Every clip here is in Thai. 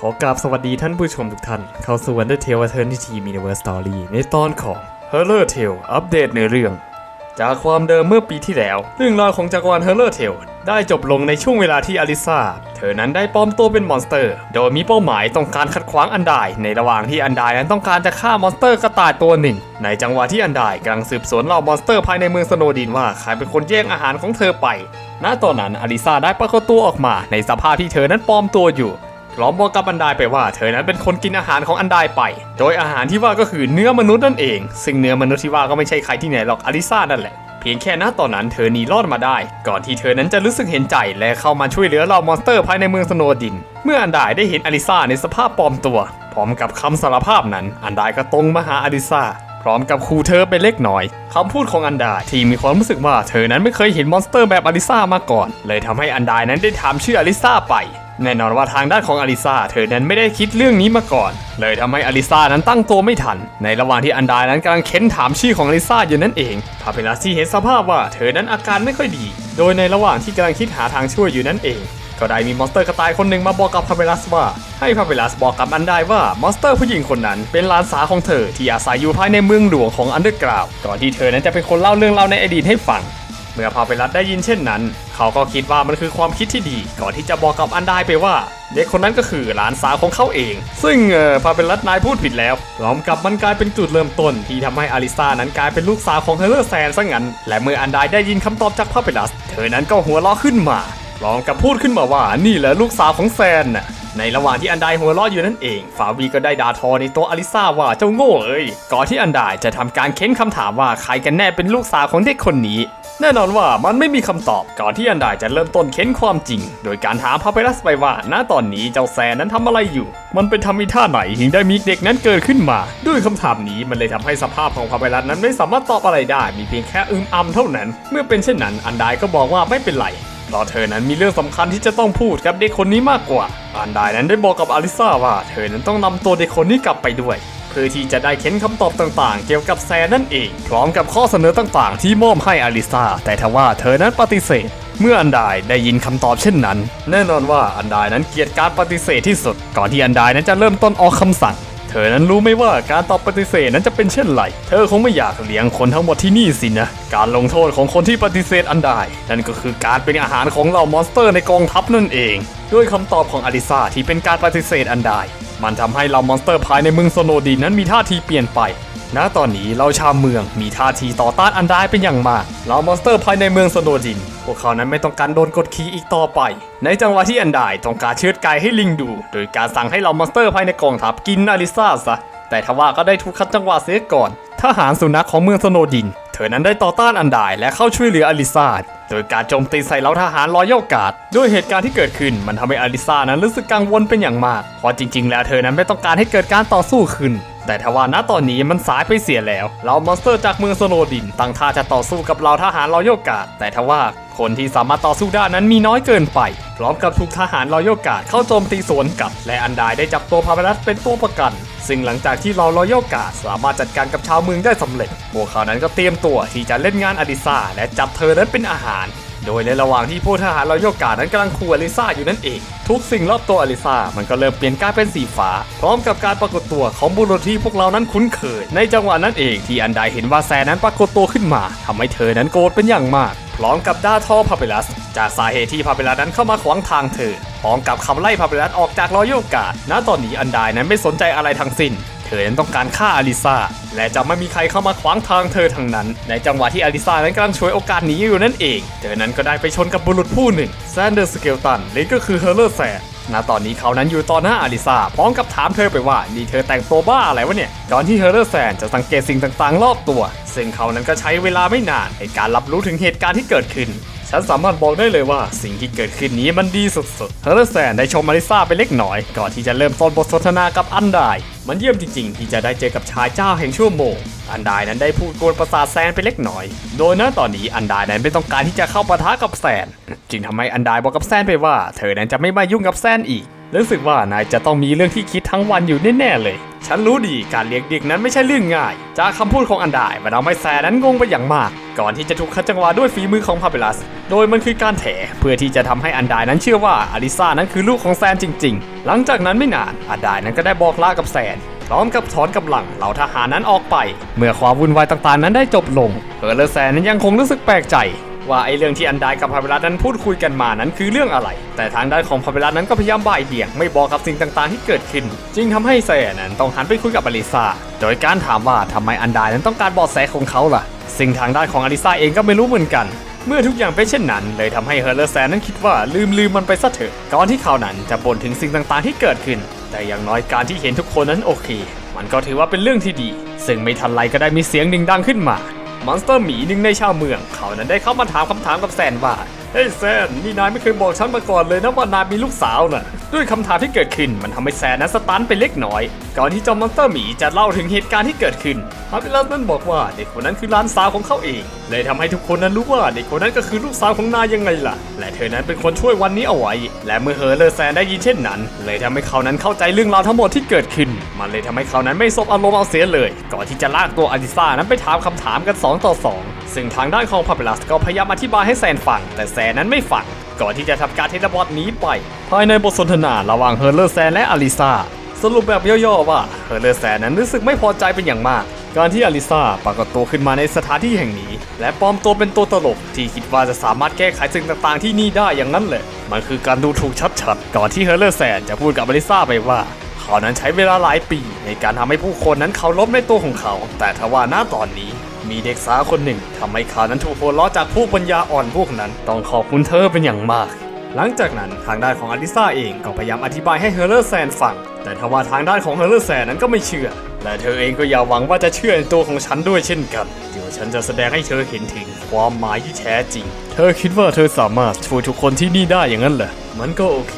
ขอกราบสวัสดีท่านผู้ชมทุกท่าน เข้าสู่ Undertale Eternity Universe Story ในตอนของ Horror Tale อัปเดตในเรื่อง จากความเดิมเมื่อปีที่แล้ว เรื่องราวของจักรวาล Horror Tale ได้จบลงในช่วงเวลาที่อลิซาเธอนั้นได้ปลอมตัวเป็นมอนสเตอร์ โดยมีเป้าหมายต้องการขัดขวางอันไดในระหว่างที่อันไดนั้นต้องการจะฆ่ามอนสเตอร์กระต่ายตัวหนึ่ง ในจังหวะที่อันไดกำลังสืบสวนเหล่ามอนสเตอร์ภายในเมืองสโนดินว่าใครเป็นคนแย่งอาหารของเธอไป ณ ตอนนั้นอลิซาได้ปรากฏตัวออกมาในสภาพที่เธอนั้นปลอมตัวอยู่ พร้อมบอกกับอันไดไปว่าเธอนั้นเป็นคนกินอาหารของอันไดไป โดยอาหารที่ว่าก็คือเนื้อมนุษย์นั่นเอง ซึ่งเนื้อมนุษย์ที่ว่าก็ไม่ใช่ใครที่ไหนหรอกอลิซานั่นแหละเพียงแค่ณตอนนั้นเธอหนีรอดมาได้ ก่อนที่เธอนั้นจะรู้สึกเห็นใจและเข้ามาช่วยเหลือเหล่ามอนสเตอร์ภายในเมืองสโนดิน เมื่ออันไดได้เห็นอลิซาในสภาพปลอมตัว พร้อมกับคำสารภาพนั้น อันไดก็ตรงมาหาอลิซาพร้อมกับคูเธอไปเล็กน้อยคำพูดของอันดาที่มีความรู้สึกว่าเธอนั้นไม่เคยเห็นมอนสเตอร์แบบอลิซามาก่อน เลยทำให้อันดานั้นได้ถามชื่ออลิซาไป แน่นอนว่าทางด้านของอลิซาเธอนั้นไม่ได้คิดเรื่องนี้มาก่อน เลยทำให้อลิซานั้นตั้งตัวไม่ทัน ในระหว่างที่อันดานั้นกำลังเค้นถามชื่อของอลิซาอยู่นั่นเองพาเปลัสที่เห็นสภาพว่าเธอนั้นอาการไม่ค่อยดี โดยในระหว่างที่กำลังคิดหาทางช่วยอยู่นั่นเอง ก็ได้มีมอนสเตอร์กระต่ายคนหนึ่งมาบอกกับพาเวลัสว่า ให้พาเวลัสบอกกับอันไดว่ามอนสเตอร์ผู้หญิงคนนั้น เป็นหลานสาวของเธอที่อาศัยอยู่ภายในเมืองหลวงของอันเดอร์กราวก่อนที่เธอนั้นจะเป็นคนเล่าเรื่องเล่าวในอดีตให้ฟัง เมื่อพาเวลัสได้ยินเช่นนั้น เขาก็คิดว่ามันคือความคิดที่ดี ก่อนที่จะบอกกับอันไดไปว่า เด็กคนนั้นก็คือหลานสาวของเขาเอง ซึ่งเออพาเวลัสนายพูดผิดแล้วพร้อมกับมันกลายเป็นจุดเริ่มต้น ที่ทำให้อลิซานั้นกลายเป็นลูกสาวของเฮเลอร์แซนซะงั้น และเมื่ออันไดได้ยินคำตอบจากพาเวลัสเธอนั้นก็หัวเราะขึ้นมาพร้อมกับพูดขึ้นมาว่านี่แหละลูกสาวของแซนน่ะ ในระหว่างที่อันไดหัวเราะอยู่นั่นเอง ฟาวีก็ได้ด่าทอในต๊ะอลิซาว่าเจ้าโง่เอ้ยก่อนที่อันไดจะทำการเค้นคำถามว่าใครกันแน่เป็นลูกสาวของเด็กคนนี้ แน่นอนว่ามันไม่มีคำตอบก่อนที่อันไดจะเริ่มต้นเค้นความจริง โดยการถามพาเปรัสไปว่าณตอนนี้เจ้าแซนนั้นทำอะไรอยู่ มันเป็นทำอีท่าไหนถึงได้มีเด็กนั้นเกิดขึ้นมา ด้วยคำถามนี้มันเลยทำให้สภาพของพาเปรัสนั้นไม่สามารถตอบอะไรได้ มีเพียงแค่อึมอำเท่านั้น เมื่อเป็นเช่นนั้นอันไดก็บอกว่าไม่เป็นไร เพราะเธอนั้นมีเรื่องสำคัญที่จะต้องพูดกับเด็กคนนี้มากกว่าอันไดนั้นได้บอกกับอลิซาว่า เธอนั้นต้องนำตัวเด็กคนนี้กลับไปด้วยเพื่อที่จะได้เค้นคำตอบต่างๆ เกี่ยวกับแซนนั่นเอง พร้อมกับข้อเสนอต่างๆ ที่มอบให้อลิซาแต่ทว่าเธอนั้นปฏิเสธเมื่ออันไดได้ยินคำตอบเช่นนั้น แน่นอนว่าอันไดนั้นเกลียดการปฏิเสธที่สุด ก่อนที่อันไดนั้นจะเริ่มต้นออกคำสั่ง ธอนั้นรู้ไหมว่าการตอบปฏิเสธนั้นจะเป็นเช่นไร เธอคงไม่อยากเลี้ยงคนทั้งหมดที่นี่สินะ การลงโทษของคนที่ปฏิเสธอันใดนั่นก็คือการเป็นอาหารของเหล่ามอนสเตอร์ในกองทัพนั่นเอง ด้วยคำตอบของอลิซาที่เป็นการปฏิเสธอันใดมันทำให้เหล่ามอนสเตอร์ภายในเมืองโซโนดีนั้นมีท่าทีเปลี่ยนไป ณตอนนี้เราชาวเมืองมีท่าทีต่อต้านอันไดเป็นอย่างมากเหล่ามอนสเตอร์ภายในเมืองโซโนดิน พวกเขานั้นไม่ต้องการโดนกดขี่อีกต่อไป ในจังหวะที่อันไดต้องการเชือดไก่ให้ลิงดู โดยการสั่งให้เหล่ามอนสเตอร์ภายในกองทัพกินอลิซาซะ แต่ทว่าก็ได้ถูกคัดจังหวะเสียก่อนทหารสุนัขของเมืองสโนดิน เธอนั้นได้ต่อต้านอันไดและเข้าช่วยเหลืออลิซาโดยการโจมตีใส่เหล่าทหารรอยัลกาดด้วยเหตุการณ์ที่เกิดขึ้นมันทำให้อลิซานั้นรู้สึกกังวลเป็นอย่างมากเพราะจริง ๆ แล้วเธอนั้นไม่ต้องการให้เกิดการต่อสู้ขึ้น แต่ทว่าณตอนนี้มันสายไปเสียแล้วเหล่ามอนสเตอร์จากเมืองสโนดินตั้งท่าจะต่อสู้กับเหล่าทหารรอยัลกาดแต่ทว่าคนที่สามารถต่อสู้ได้นั้นมีน้อยเกินไป พร้อมกับถูกทหารรอยัลกาดเข้าโจมตีสวนกลับ และอันไดได้จับตัวพาเวลัสเป็นตัวประกัน ซึ่งหลังจากที่เรารอยัลกาดสามารถจัดการกับชาวเมืองได้สำเร็จพวกเขานั้นก็เตรียมตัวที่จะเล่นงานอดิซาและจับเธอนั้นเป็นอาหาร โดยในระหว่างที่ผู้ทหารรอยัลกาดนั้นกำลังขู่อลิซาอยู่นั่นเอง ทุกสิ่งรอบตัวอลิซามันก็เริ่มเปลี่ยนกลายเป็นสีฟ้า พร้อมกับการปรากฏตัวของบุรุษที่พวกเรานั้นคุ้นเคย ในจังหวะนั้นเองที่อันไดเห็นว่าแซนั้นปรากฏตัวขึ้นมาทำให้เธอนั้นโกรธเป็นอย่างมาก พร้อมกับด่าทอพาเปลัส จากสาเหตุที่พาเปลัสนั้นเข้ามาขวางทางเธอ พร้อมกับคำไล่พาเปลัสออกจากรอยัลการ์ณตอนนี้อันไดนั้นไม่สนใจอะไรทั้งสิ้น เธอนั้นต้องการฆ่าอลิซาและจะไม่มีใครเข้ามาขวางทางเธอทั้งนั้น ในจังหวะที่อลิซานั้นกำลังช่วยโอกาสหนีอยู่นั่นเอง เธอนั้นก็ได้ไปชนกับบุรุษผู้หนึ่งแซนเดอร์สเกลตันหรือก็คือเฮเลอร์แซนณตอนนี้เขานั้นอยู่ต่อหน้าอลิซาพร้อมกับถามเธอไปว่านี่เธอแต่งตัวบ้าอะไรวะเนี่ยก่อนที่เฮเลอร์แซนจะสังเกตสิ่งต่างๆ รอบตัว ซึ่งเขานั้นก็ใช้เวลาไม่นานในการรับรู้ถึงเหตุการณ์ที่เกิดขึ้น ฉันสามารถบอกได้เลยว่าสิ่งที่เกิดขึ้นนี้มันดีสุดๆเฮเลอร์แซนได้ชมอลิซาไปเล็กน้อย ก่อนที่จะเริ่มต้นบทสนทนากับอันไดมันเยี่ยมจริงๆ ที่จะได้เจอกับชายเจ้าแห่งชั่วโมง อันไดนั้นได้พูดกวนประสาทแซนไปเล็กน้อย โดยณตอนนี้อันไดนั้นไม่ต้องการที่จะเข้าปะทะกับแซน จึงทำให้อันไดบอกกับแซนไปว่า เธอนั้นจะไม่มายุ่งกับแซนอีก รู้สึกว่านายจะต้องมีเรื่องที่คิดทั้งวันอยู่แน่ๆเลย ฉันรู้ดีการเลี้ยงเด็กนั้นไม่ใช่เรื่องง่าย จากคำพูดของอันไดมันทำให้แซนนั้นงงไปอย่างมาก ก่อนที่จะถูกคัดจังหวะด้วยฝีมือของพาเปลัส โดยมันคือการแถเพื่อที่จะทำให้อันดายนั้นเชื่อว่าอลิซานั้นคือลูกของแซนจริง ๆ หลังจากนั้นไม่นานอันดายนั้นก็ได้บอกลากับแซนพร้อมกับถอนกำลังเหล่าทหารนั้นออกไป เมื่อความวุ่นวายต่างๆ นั้นได้จบลงเฮอร์เลอร์แซนนั้นยังคงรู้สึกแปลกใจ ว่าไอ้เรื่องที่อันดายกับพาเวลัสนั้นพูดคุยกันมานั้นคือเรื่องอะไร แต่ทางด้านของพาเวลัสนั้นก็พยายามบ่ายเบี่ยงไม่บอกกับสิ่งต่างๆ ที่เกิดขึ้น จึงทำให้แซนนั้นต้องหันไปคุยกับอลิซาโดยการถามว่าทำไมอันดายนั้นต้องการบอแสของเขาล่ะ ซึ่งทางด้านของอลิซาเองก็ไม่รู้เหมือนกัน เมื่อทุกอย่างเป็นเช่นนั้น เลยทำให้เฮอร์เลอร์แซนนั้นคิดว่าลืมลืมมันไปซะเถอะก่อนที่เขานั้นจะบ่นถึงสิ่งต่างๆที่เกิดขึ้น แต่อย่างน้อยการที่เห็นทุกคนนั้นโอเค มันก็ถือว่าเป็นเรื่องที่ดี ซึ่งไม่ทันไรก็ได้มีเสียงดึงดังขึ้นมามอนสเตอร์หมีหนึ่งในชาวเมือง เขานั้นได้เข้ามาถามคำถามกับแซนว่าเฮ้ยแซนนี่นายไม่เคยบอกฉันมาก่อนเลยนะว่านายมีลูกสาวน่ะ ด้วยคำถามที่เกิดขึ้นมันทำให้แซนนั้นสตันไปเล็กน้อย ก่อนที่จ้ามอนสเตอร์หมีจะเล่าถึงเหตุการณ์ที่เกิดขึ้นฮาร์ิลัสนั้นบอกว่าเด็กคนนั้นคือหลานสาวของเขาเอง เลยทำให้ทุกคนนั้นรู้ว่าเด็กคนนั้นก็คือลูกสาวของนายยังไงล่ะ และเธอนั้นเป็นคนช่วยวันนี้เอาไว้ และเมื่อเฮอเลอร์แซนได้ยินเช่นนั้น เลยทำให้เขานั้นเข้าใจเรื่องราวทั้งหมดที่เกิดขึ้น มันเลยทำให้เขานั้นไม่สบอารมณ์เอาเสียเลย ก่อนที่จะลากตัวอลิซานั้นไปถามคำถามกัน 2 ต่อ 2 ซึ่งทางด้านของพาเปลัสก็พยายามอธิบายให้แซนฟังแต่แซนนั้นไม่ฟังก่อนที่จะทำการเทเลพอร์ตหนีไป ภายในบทสนทนาระหว่างเฮอร์เลอร์แซนและอลิซาสรุปแบบย่อๆว่าเฮอร์เลอร์แซนนั้นรู้สึกไม่พอใจเป็นอย่างมาก การที่อลิซาปรากฏตัวขึ้นมาในสถานที่แห่งนี้ และปลอมตัวเป็นตัวตลก ที่คิดว่าจะสามารถแก้ไขสิ่งต่างๆที่นี่ได้อย่างนั้นแหละมันคือการดูถูกชัดๆก่อนที่เฮอร์เลอร์แซนจะพูดกับอลิซาไปว่าเขานั้นใช้เวลาหลายปี ในการทำให้ผู้คนนั้นเคารพในตัวของเขา แต่ทว่าณตอนนี้ มีเด็กสาวคนหนึ่งทำให้ขานั้นถูกหัวล้อจากพวกปัญญาอ่อนพวกนั้น ต้องขอบคุณเธอเป็นอย่างมาก หลังจากนั้นทางด้านของอลิซาเองก็พยายามอธิบายให้เฮอร์เลอร์แซนฟัง แต่ทว่าทางด้านของเฮอร์เลอร์แซนนั้นก็ไม่เชื่อ และเธอเองก็อย่าหวังว่าจะเชื่อในตัวของฉันด้วยเช่นกัน เดี๋ยวฉันจะแสดงให้เธอเห็นถึงความหมายที่แท้จริง เธอคิดว่าเธอสามารถช่วยทุกคนที่นี่ได้อย่างนั้นเหรอ มันก็โอเค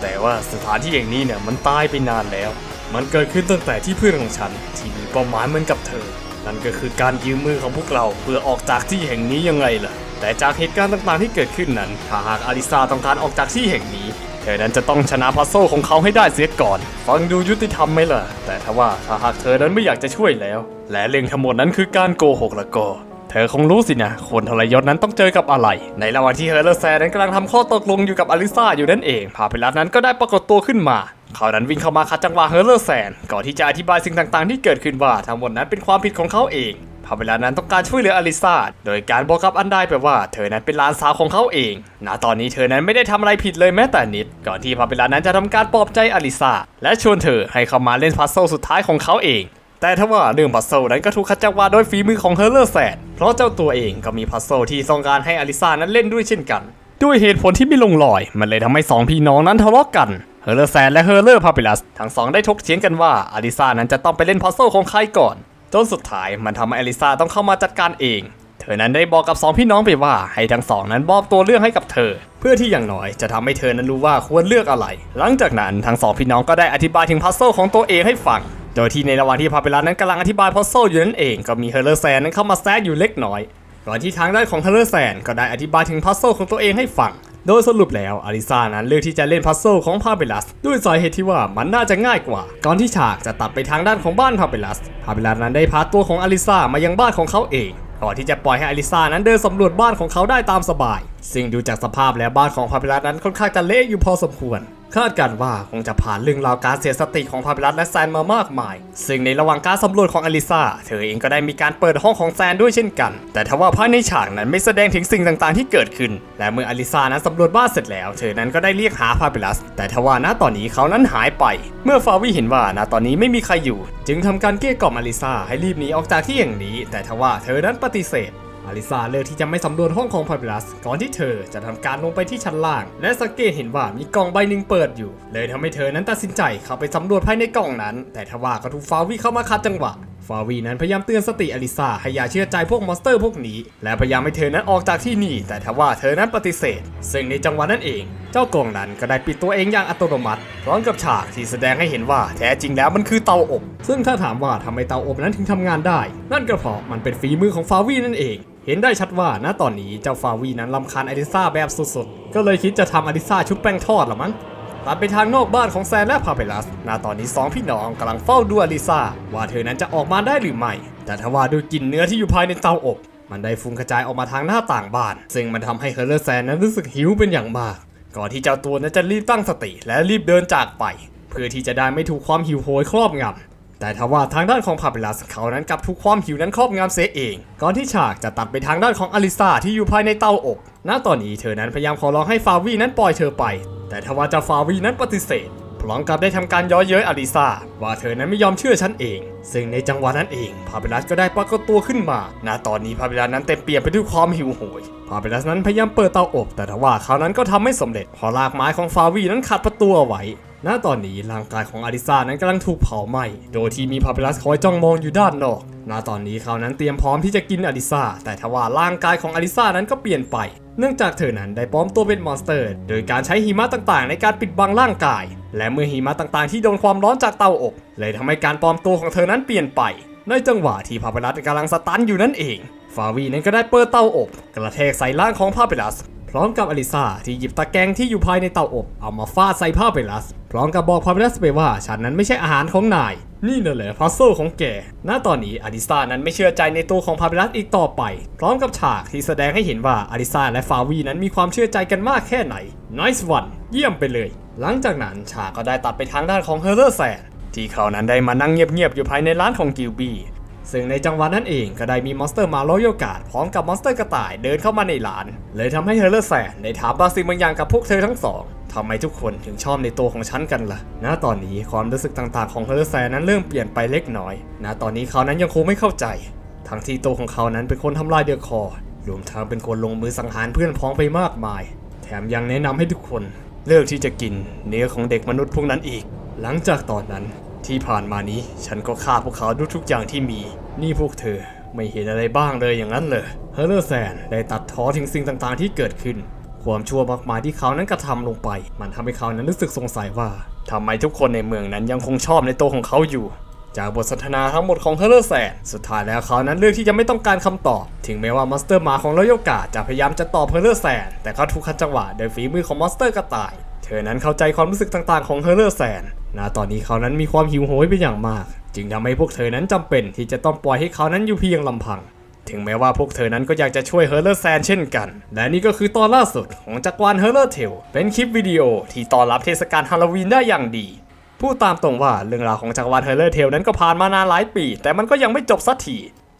แต่ว่าสถานที่แห่างนี้เนี่ยมันตายไปนานแล้ว มันเกิดขึ้นตั้งแต่ที่เพื่อนของฉันที่มีเป้าหมายเหมือนกับเธอ นั่นก็คือการยืมมือของพวกเราเพื่อออกจากที่แห่งนี้ยังไงล่ะ แต่จากเหตุการณ์ต่างๆที่เกิดขึ้นนั้นถ้าหากอาริซาต้องการออกจากที่แห่งนี้เธอนั้นจะต้องชนะพัซโซของเขาให้ได้เสียก่อน ฟังดูยุติธรรมไหมล่ะ แต่ถ้าว่าถ้าหากเธอนั้นไม่อยากจะช่วยแล้ว และเรื่องทั้งหมดนั้นคือการโกหกละก็เธอคงรู้สินะ คนทรยศนั้นต้องเจอกับอะไร ในระหว่างที่เฮอร์เลอร์แซนั้นกำลังทำข้อตกลงอยู่กับอลิซาอยู่นั่นเองพาเพลัสนั้นก็ได้ปรากฏตัวขึ้นมา เขานั้นวิ่งเข้ามาคัดจังหวะเฮอร์เลอร์แซนก่อนที่จะอธิบายสิ่งต่างๆ ที่เกิดขึ้นว่าทั้งหมดนั้นเป็นความผิดของเขาเองพาเวลานั้นต้องการช่วยเหลืออลิซาโดยการบอกกับอันได้ไปว่าเธอนั้นเป็นหลานสาวของเขาเอง ณ ตอนนี้เธอนั้นไม่ได้ทำอะไรผิดเลยแม้แต่นิด ก่อนที่พาเวลานั้นจะทำการปลอบใจอลิซาและชวนเธอให้เข้ามาเล่นพัซโซลสุดท้ายของเขาเอง แต่ถ้าว่าเรื่องพัซโซลนั้นก็ถูกขัดจังหวะโดยฝีมือของเฮอร์เลอร์แซนเพราะเจ้าตัวเองก็มีพัซโซลที่ต้องการให้อลิซานั้นเล่นด้วยเช่นกัน ด้วยเหตุผลที่ไม่ลงรอย มันเลยทำให้สองพี่น้องนั้นทะเลาะกัน เฮอร์เลอร์แซนและเฮอร์เลอร์พาปิลัสทั้งสองได้ถกเถียงกันว่าอลิซานั้นจะต้องไปเล่นพัซโซลของใครก่อน จนสุดท้ายมันทำให้อลิซาต้องเข้ามาจัดการเอง เธอนั้นได้บอกกับสองพี่น้องไปว่าให้ทั้งสองนั้นมอบตัวเรื่องให้กับเธอ เพื่อที่อย่างน้อยจะทำให้เธอนั้นรู้ว่าควรเลือกอะไร หลังจากนั้นทั้งสองพี่น้องก็ได้อธิบายถึงพัซโซลของตัวเองให้ฟังโดยที่ในระหว่างที่พาปิลัสนั้นกำลังอธิบายพัซโซลอยู่นั่นเองก็มีเฮอร์เลอร์แซนนั้นเข้ามาแทรกอยู่เล็กน้อยก่อนที่ทางด้านของเฮเลอร์แซนก็ได้อธิบายถึงพัซโซลของตัวเองให้ฟัง โดยสรุปแล้วอลิซานั้นเลือกที่จะเล่นพัซโซของพาเปลัส ด้วยสาเหตุที่ว่ามันน่าจะง่ายกว่า ก่อนที่ฉากจะตัดไปทางด้านของบ้านพาเปลัสพาเปลัสนั้นได้พาตัวของอลิซามายังบ้านของเขาเองก่อนที่จะปล่อยให้อลิซานั้นเดินสำรวจบ้านของเขาได้ตามสบาย ซึ่งดูจากสภาพแล้วบ้านของพาเปลัสนั้นค่อนข้างจะเละอยู่พอสมควร คาดการ์ว่าคงจะผ่านเรื่องราวการเสียสติของพาเปลัสและแซนมามากมาย ซึ่งในระหว่างการสำรวจของอลิซาเธอเองก็ได้มีการเปิดห้องของแซนด้วยเช่นกัน แต่ทว่าภายในฉากนั้นไม่แสดงถึงสิ่งต่างๆที่เกิดขึ้น และเมื่ออลิซานั้นสำรวจบ้านเสร็จแล้ว เธอนั้นก็ได้เรียกหาพาเปลัส แต่ทว่าณตอนนี้เขานั้นหายไป เมื่อฟาวิเห็นว่าณตอนนี้ไม่มีใครอยู่ จึงทำการเกลี้ยกล่อมอลิซาให้รีบหนีออกจากที่แห่งนี้ แต่ทว่าเธอนั้นปฏิเสธ อลิซาเลือกที่จะไม่สำรวจห้องของพาเปลัสก่อนที่เธอจะทำการลงไปที่ชั้นล่าง และสังเกตเห็นว่ามีกล่องใบหนึ่งเปิดอยู่ เลยทำให้เธอนั้นตัดสินใจเข้าไปสำรวจภายในกล่องนั้น แต่ทว่าก็ถูกฟาวีเข้ามาคัดจังหวะ ฟาวีนั้นพยายามเตือนสติอลิซาให้อย่าเชื่อใจพวกมอนสเตอร์พวกนี้ และพยายามให้เธอนั้นออกจากที่นี่ แต่ทว่าเธอนั้นปฏิเสธ ซึ่งในจังหวะนั้นเอง เจ้ากล่องนั้นก็ได้ปิดตัวเองอย่างอัตโนมัติพร้อมกับฉากที่แสดงให้เห็นว่าแท้จริงแล้วมันคือเตาอบ ซึ่งถ้าถามว่าทำไมเตาอบนั้นถึงทำงานได้ นั่นก็เพราะมันเป็นฝีมือของฟาวีนั่นเองเห็นได้ชัดว่าณตอนนี้เจ้าฟาวีนั้นลำคาญอลิซาแบบสุดๆ ก็เลยคิดจะทำอลิซาชุบแป้งทอดละมั้ง ตัดไปทางนอกบ้านของแซนและพาเปลัสณตอนนี้สองพี่น้องกำลังเฝ้าดูอลิซาว่าเธอนั้นจะออกมาได้หรือไม่ แต่ถ้าว่าดูกลิ่นเนื้อที่อยู่ภายในเตาอบ มันได้ฟุ้งกระจายออกมาทางหน้าต่างบ้าน ซึ่งมันทำให้เฮเลอร์แซนนั้นรู้สึกหิวเป็นอย่างมาก ก่อนที่เจ้าตัวนั้นจะรีบตั้งสติและรีบเดินจากไป เพื่อที่จะได้ไม่ถูกความหิวโหยครอบงำแต่ทว่าทางด้านของพาเปลัสเขานั้นกลับถูกความหิวนั้นครอบงำเสียเอง ก่อนที่ฉากจะตัดไปทางด้านของอลิซาที่อยู่ภายในเตาอบ ณ ตอนนี้เธอนั้นพยายามขอร้องให้ฟาวีนั้นปล่อยเธอไป แต่ทว่าเจ้าฟาวีนั้นปฏิเสธ พร้อมกับได้ทำการย้อเย้ยอลิซาว่าเธอนั้นไม่ยอมเชื่อฉันเอง ซึ่งในจังหวะนั้นเองพาเปรัสก็ได้ปรากฏตัวขึ้นมา ณ ตอนนี้พาเปรัสนั้นเต็มเปี่ยมไปด้วยความหิวโหย พาเปรัสนั้นพยายามเปิดเตาอบ แต่ทว่าคราวนั้นก็ทำไม่สำเร็จเพราะรากไม้ของฟาวีนั้นขัดประตูเอาไว้ ณตอนนี้ร่างกายของอลิซานั้นกำลังถูกเผาไหม้ โดยที่มีพาเปลัสคอยจ้องมองอยู่ด้านนอก ณตอนนี้เขานั้นเตรียมพร้อมที่จะกินอลิซาแต่ทว่าร่างกายของอลิซานั้นก็เปลี่ยนไป เนื่องจากเธอนั้นได้ปลอมตัวเป็นมอนสเตอร์ โดยการใช้หิมะต่างๆ ในการปิดบังร่างกาย และเมื่อหิมะต่างๆ ที่โดนความร้อนจากเตาอบ เลยทำให้การปลอมตัวของเธอนั้นเปลี่ยนไป ในจังหวะที่พาเปลัสกำลังสตันอยู่นั่นเอง ฟาวีนั้นก็ได้เปิดเตาอบ กระแทกใส่ร่างของพาเปลัส ร้อมกับอลิซาที่หยิบตะแกรงที่อยู่ภายในเตาอบ เอามาฟาดใส่พาเปลัส พร้อมกับบอกพาเปลัสไปว่าฉันนั้นไม่ใช่อาหารของนาย นี่น่ะแหละพัซเซิลของแกณตอนนี้อลิซานั้นไม่เชื่อใจในตัวของพาเปลัสอีกต่อไป พร้อมกับฉากที่แสดงให้เห็นว่าอลิซาและฟาวีนั้นมีความเชื่อใจกันมากแค่ไหน Nice one เยี่ยมไปเลย หลังจากนั้นฉากก็ได้ตัดไปทางด้านของเฮอร์เลอร์แซนที่เขานั้นได้มานั่งเงียบๆอยู่ภายในร้านของกิลบี ซึ่งในจังหวะนั้นเองก็ได้มีมอนสเตอร์มาโรโยกาดพร้อมกับมอนสเตอร์กระต่ายเดินเข้ามาในร้าน เลยทำให้เฮเลอร์แซนได้ถามบางสิ่งบางอย่างกับพวกเธอทั้งสองทำไมทุกคนถึงชอบในตัวของฉันกันล่ะ ณ ตอนนี้ความรู้สึกต่างๆของเฮเลอร์แซนนั้นเริ่มเปลี่ยนไปเล็กน้อย ณ ตอนนี้เขานั้นยังคงไม่เข้าใจ ทั้งที่ตัวของเขานั้นเป็นคนทำลายเดือคอร์รวมทั้งเป็นคนลงมือสังหารเพื่อนพ้องไปมากมาย แถมยังแนะนำให้ทุกคน เลิกที่จะกินเนื้อของเด็กมนุษย์พวกนั้นอีก หลังจากตอนนั้น ที่ผ่านมานี้ ฉันก็ฆ่าพวกเขาด้วยทุกอย่างที่มี นี่พวกเธอไม่เห็นอะไรบ้างเลยอย่างนั้นเลยเฮอร์เลอร์แซนได้ตัดท้อถึงสิ่งต่างๆที่เกิดขึ้น ความชั่วมากมายที่เขานั้นกระทำลงไป มันทำให้เขานั้นรู้สึกสงสัยว่าทำไมทุกคนในเมืองนั้นยังคงชอบในตัวของเขาอยู่ จากบทสนทนาทั้งหมดของเฮอร์เลอร์แซนสุดท้ายแล้วเขานั้นเลือกที่จะไม่ต้องการคำตอบ ถึงแม้ว่ามอนสเตอร์หมาของรอยกาจะพยายามจะตอบเฮอร์เลอร์แซนแต่เขาถูกขัดจังหวะโดยฝีมือของมอสเตอร์กระต่าย เธอนั้นเข้าใจความรู้สึกต่างๆของเฮอร์เลอร์แซน ณตอนนี้เขานั้นมีความหิวโหยเป็นอย่างมาก จึงทำให้พวกเธอนั้นจำเป็นที่จะต้องปล่อยให้เขานั้นอยู่เพียงลำพัง ถึงแม้ว่าพวกเธอนั้นก็อยากจะช่วยเฮเลอร์แซนเช่นกัน และนี่ก็คือตอนล่าสุดของจักรวาลเฮเลอร์เทลเป็นคลิปวิดีโอที่ต้อนรับเทศกาลฮาโลวีนได้อย่างดีพูดตามตรงว่าเรื่องราวของจักรวาลเฮเลอร์เทลนั้นก็ผ่านมานานหลายปี แต่มันก็ยังไม่จบสักที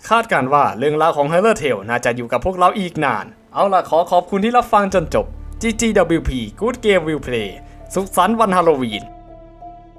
คาดการว่าเรื่องราวของเฮเลอร์เทลน่าจะอยู่กับพวกเราอีกนาน เอาล่ะขอขอบคุณที่รับฟังจนจบ GGWP Good Game Will Play สุขสันต์วันฮาโลวีน